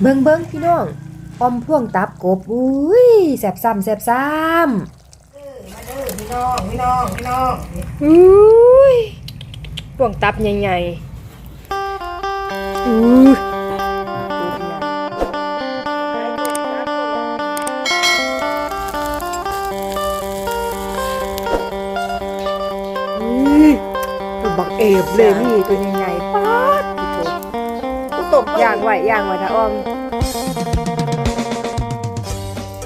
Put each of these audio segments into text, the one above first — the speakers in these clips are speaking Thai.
เบิ่งเบิ่งพี่น้องออมพ่วงตับกบอุ้ยแซ่บซ้ำแซ่บซ้มาเด้อพี่น้องพี่น้องพี่น้องำอุ้ยพ่วงตับใหญ่ๆอุ้ยอุ้ยตัวบักเอฟเลยนี่ตัวใหญ่ ย่างไว้ย่างไว้นะอ้อม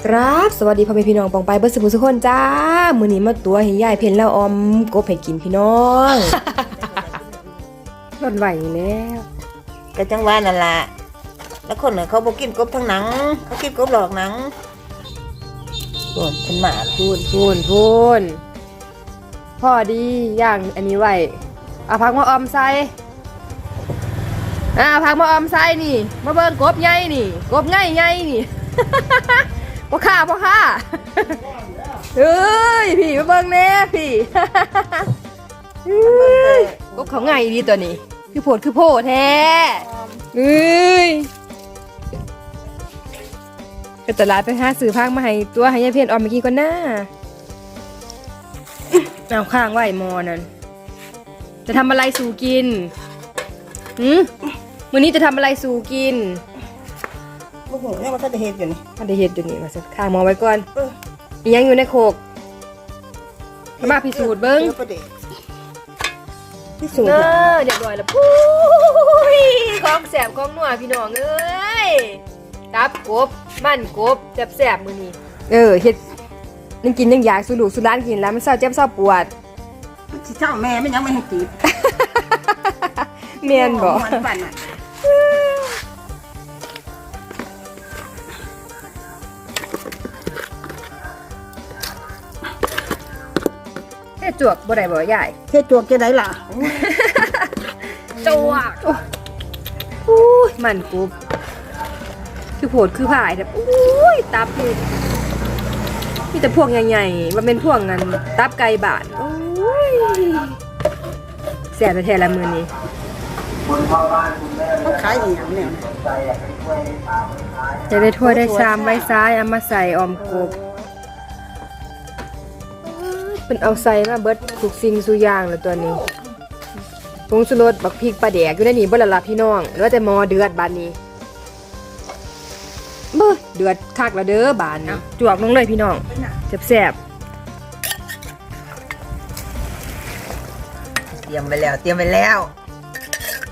ครับสวัสดีพ่อแม่พี่น้องปองไปเบิร์สบุสุกคนจ้า มื้อนี้มาตัวให้ยายเพ็ญแล้วออมกบให้กินพี่น้องร่อนไหวนี่แล้วก็จังหวะนั่นล่ะแล้วคนน่ะเขาบ่กินกบทั้งหนัง เขากินกบหลอกหนังส่วนเป็นหมาล่ะพูนพูนพูนพ่อดีย่างอันนี้ไว้เอาผักมาออมใส่ อ่าเอาผักมาออมใส่นี่ มาเบิ่งกบใหญ่นี่ กบง่ายใหญ่นี่พ่อข้าพ่อข้าเฮ้ยพี่มาเบิ่งแน่พี่กบเขาง่ายดีตัวนี้ คือโพดคือโพดแท้เฮ้ยก็ตลาดไปหาซื้อผักมาให้ตัวให้ยายเพียนออมเมื่อกี้ก่อนหน้าเอาข้างไหวมอนั่นจะทำอะไรสู่กินหืม วันนี้จะทำอะไรสู่กินโอ้โหเนี่ยมันก็จะเฮ็ดอยู่นี่อันเดเห็ดอยู่นี่มาสักข้างหมอไว้ก่อนเออมียังอยู่ในโคกมาพิสูจน์เบิ้งดี๋ยวประเดี๋ยวพิสูจเอน์อเรียบร้อยแล้วปุ้ยของแสบของนัวพี่น้องเอ้ยตับกบมันกบแสบแสบๆมือนี้เออเฮ็ดยังกินยังอยากสูลูกสูร้านกินแล้วมันเศร้าเจ็บเศร้าปวดสิเจ้าแม่ไม่ยังไม่ให้จีบเมียนบอก มันปั่นน่ะ แค่จวกบ่ได้บ่ใหญ่เฮ็ดจวกจะได้ล่ะจวกอู้ยมันกรุบคือโผดคือผายแบบอุ้ยตับนี่มีแต่พวกใหญ่ๆมันเป็นพวกนั้นตับไก่บาทโอ้ยแสบแท้ๆละมือนี้เขาขายอีหยังเนี่ยจะได้ถ้วยได้ชามไว้ซ้ายเอามาใส่ออมกบ เป็นเอาใส่มาเบิดทุกสิ่งสุกอย่างแล้วตัวนี้ผงชูรสบักพริกปลาแดกอยู่ในนี้บ่ละล่ะพี่น้องแล้วแต่หมอเดือดบานนี้เบ้อเดือดคักแล้วเด้อบานนี้จวกลงเลยพี่น้องแซ่บเตรียมไปแล้ว เตรียมไปแล้ว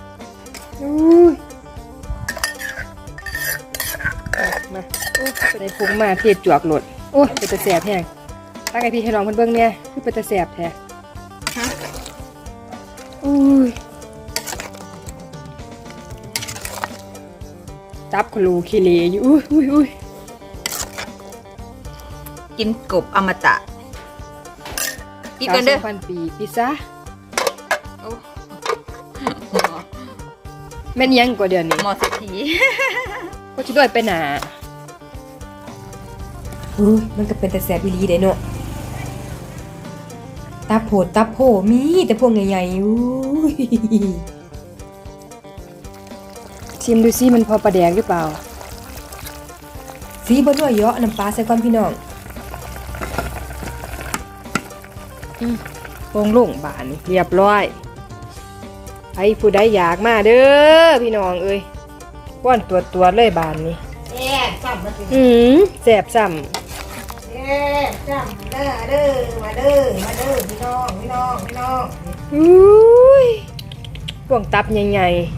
ๆอุ้ยมาโอ้ยไปได้ผงมาเทศจวกโหลดโอ้ยเป็นตะแซ่บแฮง ตั้งไอพี่ให้ลองเพิ่นเบิ่งเนี่ยคือเป็นตะแซ่บแท้อุ้ยตับคลูคิเลอยู่อุ้ยอุ้ยอุ้ยกินกบอมตะกินกันเด้อสาวสองพันปีพิซซ่าแม่นยังกว่าเดือนนี้หมอเศรษฐีก็ชิด้วยไปหนาอุ้ยมันก็เป็นแต่แสบอีหลีเด้เนาะ ตับโผดตับโผมีแต่พวกใหญ่ๆอุ้ยชิมดูสิมันพอประแดงหรือเปล่าสีบนด้วยเยอะน้ำปลาใส่ก่อนพี่น้องอืมโป่งลงบานนี่เรียบร้อยไอ้ผู้ใดอยากมาเด้อพี่น้องเอ้ยป้อนตัวตัวๆเลยบานนี้แย่จ้ำมาสิอืมแสบซ้ จ้ำเด้อเด้อมาเด้อมาเด้อพี่น้องพี่น้องพี่น้องอุ้ยพวงตับใหญ่ๆ